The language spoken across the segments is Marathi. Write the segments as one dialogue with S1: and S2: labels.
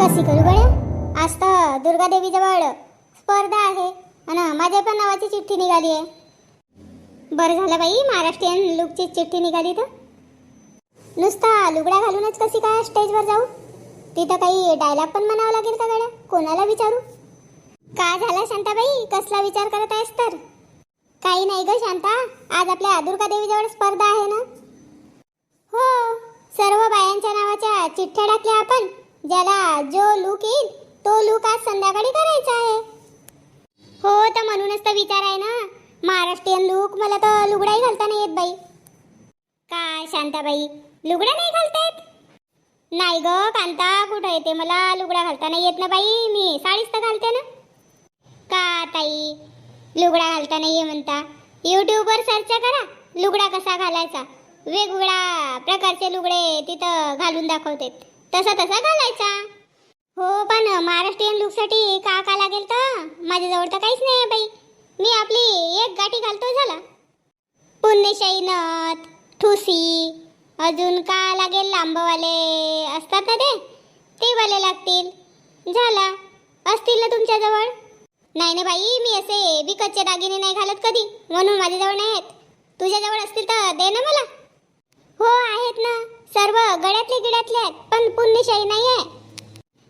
S1: कशी करू गड्या? आज तर दुर्गादेवीजवळ स्पर्धा आहे. आणि माझ्या पण नावाची चिठ्ठी निघाली आहे बरं झालं बाई महाराष्ट्रीयन लुकची चिठ्ठी निघाली तर. नुसता लुगडा घालूनच कशी काय स्टेजवर जाऊ? तिथं काही डायलॉग पण म्हणावं लागेल का गड्या? कोणाला विचारू? का झालं शांताबाई? कसला विचार करत आहेस तर? काही नाही ग शांता आज आपल्या दुर्गादेवीजवळ स्पर्धा आहे ना? हो सर्व बायांच्या नावाच्या चिठ्ठ्या टाकल्या आपण. ज्याला जो लुक येईल तो लुक आज संध्याकाळी करायचा आहे. हो तर म्हणूनच तर विचार आहे ना. महाराष्ट्रीयन लुक मला तर लुगडाही घालता नाही येत बाई. काय शांताबाई लुगडा नाही घालता येत नाही ग कांता कुठं येते मला? लुगडा घालता नाही येत ना बाई. मी साडीच तर घालते ना. का ताई? लुगडा घालता नाही म्हणता. यूट्यूबवर सर्च करा लुगडा कसा घालायचा. वेगवेगळ्या प्रकारचे लुगडे तिथं घालून दाखवतात. तसा तसा घालायचा. हो पण महाराष्ट्रीयन लुकसाठी का का लागेल तर? माझ्याजवळ तर काहीच नाही आहे बाई. मी आपली एक गाठी घालतो झाला. पुण्यशाही नथ ठुसी अजून का लागेल लांबवाले? असतात ना ते? ते वाले लागतील. झाला. असतील ना तुमच्याजवळ? नाही ना बाई मी असे विकतचे दागिने नाही घालत कधी. म्हणून माझ्याजवळ नाही आहेत तुझ्याजवळ असतील तर दे ना मला. हो आहेत ना. सर्व गड्यातले गिड्यातले आहेत पण पुण्यशाही नाही आहे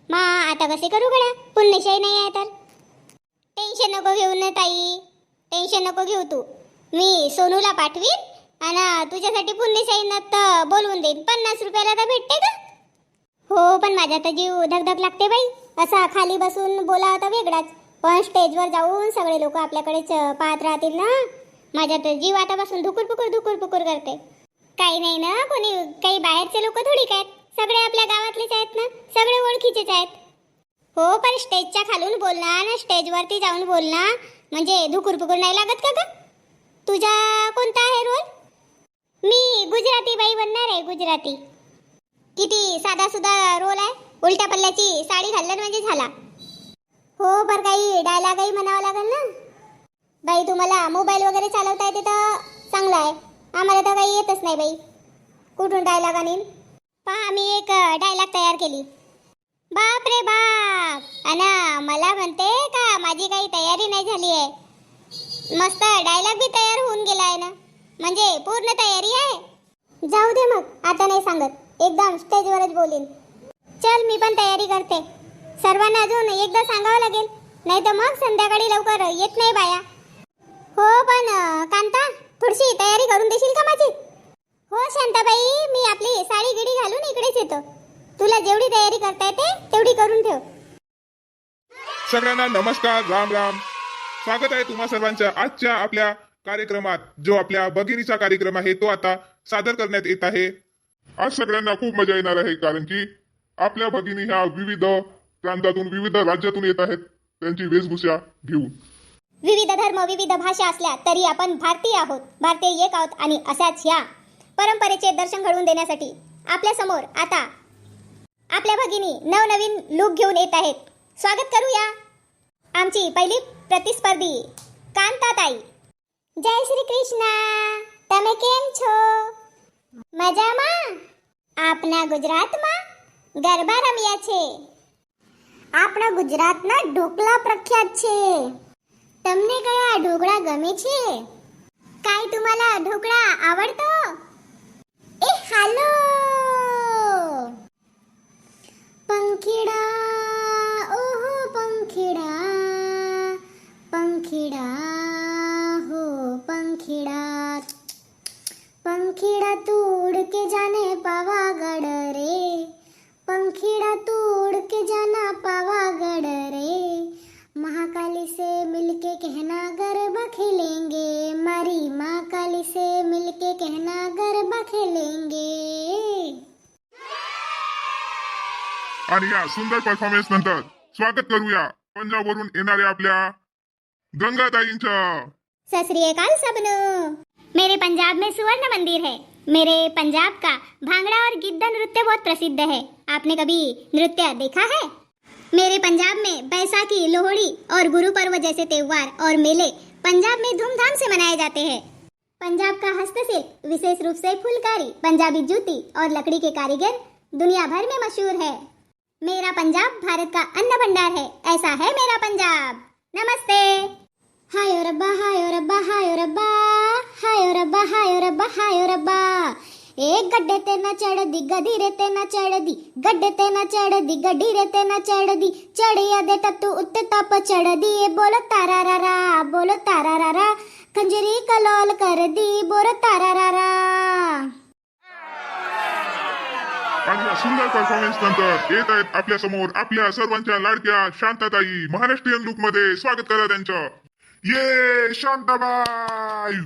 S1: मा आता कसे करू गड्या? पुण्यशाही नाही आहे तर. टेन्शन नको घेऊ ना ताई. टेन्शन नको घेऊ तू. मी सोनूला पाठवीन आणि तुझ्यासाठी पुण्यशाही तर बोलवून देईन. पन्नास रुपयाला तर भेटते का हो पण माझ्या तर जीव धकधक लागते बाई. असा खाली बसून बोला होता वेगळाच. पण स्टेजवर जाऊन सगळे लोक आपल्याकडेच पाहत राहतील ना? माझ्या तर जीव आतापासून बसून धुकुर पुकुर धुकुर पुकुर करते. काही नाही ना कोणी काही बाहेरचे लोक थोडी काय आहेत. सगळे आपल्या गावातलेच आहेत ना? सगळे ओळखीचेच आहेत. हो पण स्टेजच्या खालून बोलणार ना स्टेजवरती जाऊन बोलणार म्हणजे धुकुर पुकुर नाही लागत का ग? तुझा कोणता आहे रोल? मी गुजराती बाई बनणार आहे गुजराती. किती साधा सुधा रोल आहे? उलट्या पल्ल्याची साडी घालणार म्हणजे झाला. हो पर काही डायलॉगही म्हणावं लागेल ना. बाई तुम्हाला मोबाईल वगैरे चालवता येते तर चांगला आहे. आम्हाला तर काही येतच नाही बाई. कुठून डायलॉग आणीन? पहा मी एक डायलॉग तयार केली. बाप रे बाप! अना मला म्हणते का माझी काही तयारी नाही झाली आहे. मस्त डायलॉग बी तयार होऊन गेला आहे ना. म्हणजे पूर्ण तयारी आहे? जाऊ दे मग आता नाही सांगत. एकदम स्टेजवरच बोलीन. चल मी पण तयारी करते. सर्वांना अजून एकदा सांगावं लागेल. नाही तर मग संध्याकाळी लवकर येत नाही बाया. थोडीशी तयारी करून देशील का माझी? हो शांताबाई मी आपली साडी गिडी घालून इकडेच येतो. तुला जेवढी तयारी करता येते तेवढी करून ठेव.
S2: सगळ्यांना नमस्कार राम राम. स्वागत आहे तुम्हा सर्वांच्या आजच्या आपल्या कार्यक्रमात जो आपल्या भगिनीचा कार्यक्रम आहे तो आता सादर करण्यात येत आहे. आज सगळ्यांना खूप मजा येणार आहे कारण की आपल्या भगिनी ह्या विविध प्रांतातून विविध राज्यातून येत आहेत. त्यांची वेशभूषा घेऊन.
S1: विविध धर्म विविध भाषा असल्या तरी आपण भारतीय आहोत भारतीय एक आहोत आणि अशाच ह्या परंपरेचे दर्शन घडवून देण्यासाठी आपल्या समोर आता आपल्या भगिनी नवनवीन लुक घेऊन येत आहेत स्वागत करूया आमची पहिली प्रतिस्पर्धी કાંતાતાઈ જય શ્રી કૃષ્ણ તમે કેમ છો મજામાં આપના ગુજરાતમાં ગરબા રમ્યા છે આપણા ગુજરાતના ઢોકળા પ્રખ્યાત છે તમને કયા ઢોકળા ગમે છે કાંઈ तुम्हाला ઢોકળા આવડતો એ હાલો પંખીડા ઓહો પંખીડા પંખીડા हो पंखीडा पंखीडा तू उड़ के जाने खेलेंगे।
S2: आणि या सुंदर परफॉर्मन्स नंतर. स्वागत करूया पंजाबवरून येणाऱ्या आपल्या गंगाताईंचं.
S1: सत सबनो. मेरे पंजाब में सुवर्ण मंदिर है. मेरे पंजाब का भांगड़ा और गिद्दा नृत्य बहुत प्रसिद्ध है. आपने कभी नृत्य देखा है? मेरे पंजाब में बैसाखी लोहड़ी और गुरु पर्व जैसे त्योहार और मेले पंजाब में धूमधाम से मनाए जाते हैं। पंजाब का हस्तशिल्प, विशेष रूप से फुलकारी, पंजाबी जूती और लकड़ी के कारीगर दुनिया भर में मशहूर है। मेरा पंजाब भारत का अन्न भंडार है। ऐसा है मेरा पंजाब। नमस्ते। हाय रब्बा हाय रब्बा हाय रब्बा। हाय रब्बा हाय रब्बा हाय रब्बा। एक गड्ढे ते न चढ़दी गधी रे ते न चढ़दी। गड्ढे ते न चढ़दी गड्ढी रे ते न चढ़दी। चढ़िया दे टत्तू उत्ते तप चढ़दी। ए बोलो तारा रा रा, बोलो तारा रा रा। खंजरी कलोल कर दी बोलो तारा
S2: सुंदर परफॉर्मन्स नंतर येत आहेत आपल्यासमोर आपल्या सर्वांच्या लाडक्या शांताताई महाराष्ट्रीयन लुकमध्ये स्वागत करा त्यांचं. ये शांताबाई!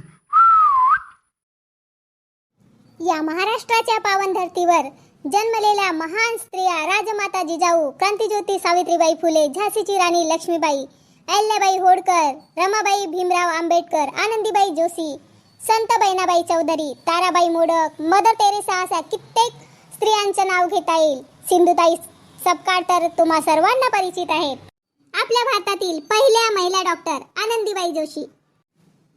S1: या महाराष्ट्राच्या पावन धर्तीवर जन्मलेल्या महान स्त्रिया राजमाता जिजाऊ क्रांतिज्योती सावित्रीबाई फुले झाशीची राणी लक्ष्मीबाई अहिल्याबाई होडकर रमाबाई भीमराव आंबेडकर आनंदीबाई जोशी संत बहिणाबाई चौधरी ताराबाई मोडक मदर टेरेसा अशा कित्येक स्त्रियांचं नाव घेता येईल. सिंधुताई सपकाळ तर तुम्हा सर्वांना परिचित आहेत. आपल्या भारतातील पहिल्या महिला डॉक्टर आनंदीबाई जोशी.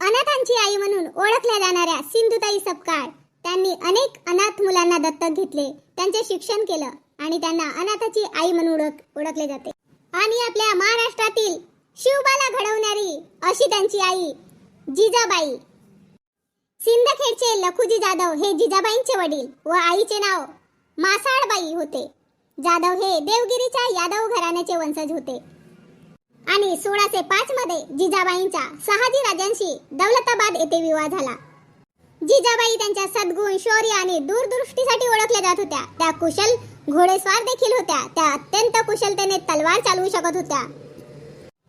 S1: अनाथांची आई म्हणून ओळखल्या जाणाऱ्या सिंधुताई सपकाळ त्यांनी अनेक अनाथ मुलांना दत्तक घेतले त्यांचे शिक्षण केलं आणि त्यांना अनाथाची आई म्हणून ओळख ओळखले जाते. आणि आपल्या महाराष्ट्रातील शिवबाला घडवणारी अशी त्यांची आई जिजाबाई. सिंदखेडचे लखुजी जाधव हे जिजाबाईंचे वडील व आईचे नाव मासाळबाई होते. जाधव हे देवगिरीच्या यादव घराण्याचे वंशज होते. आणि सोळाशे पाच मध्ये जिजाबाईंचा शहाजी राजांशी दौलताबाद येथे विवाह झाला. जिजाबाई त्यांच्या सद्गुण शौर्य आणि दूरदृष्टीसाठी ओळखल्या जात होत्या. त्या कुशल घोडेस्वार देखील होत्या. त्या अत्यंत कुशलतेने तलवार चालवू शकत होत्या.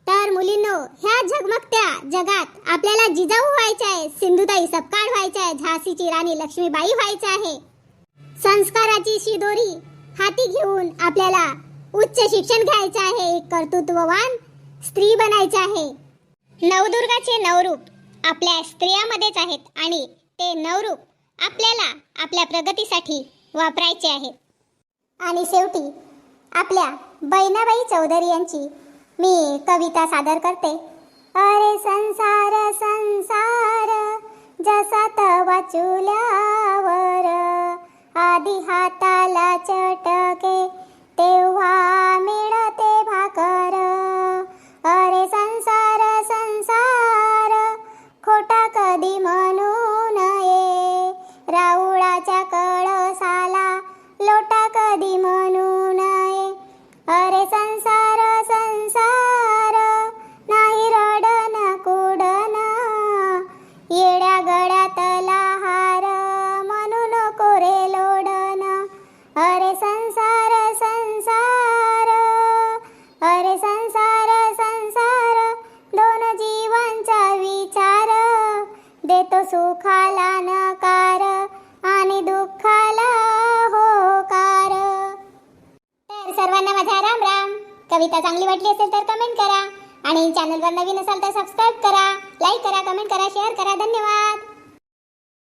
S1: तर मुलींनो ह्या झगमगत्या जगात आपल्याला जिजाऊ व्हायचे आहे सिंधुताई सपकाळ व्हायचे आहे झाशीची राणी लक्ष्मीबाई व्हायचे आहे. संस्काराची शिदोरी हाती घेऊन आपल्याला उच्च शिक्षण घ्यायचे आहे एक कर्तृत्ववान स्त्री बनायचे आहे. नवदुर्गाचे नवरूप आपल्या स्त्रियामध्येच आहेत आणि ते नवरूप आपल्याला आपल्या प्रगतीसाठी वापरायचे आहे आणि शेवटी आपल्या बहिणाबाई चौधरी यांची मी कविता सादर करते. अरे संसार संसार जसा तवा चुल्यावर आधी हाताला चट सुखाला नकार आणि दुःखाला होकार. तर सर्वांना माझा राम राम. कविता चांगली वाटली असेल तर कमेंट करा. आणि चॅनलवर नवीन असाल तर सबस्क्राईब करा लाईक करा कमेंट करा शेअर करा. धन्यवाद.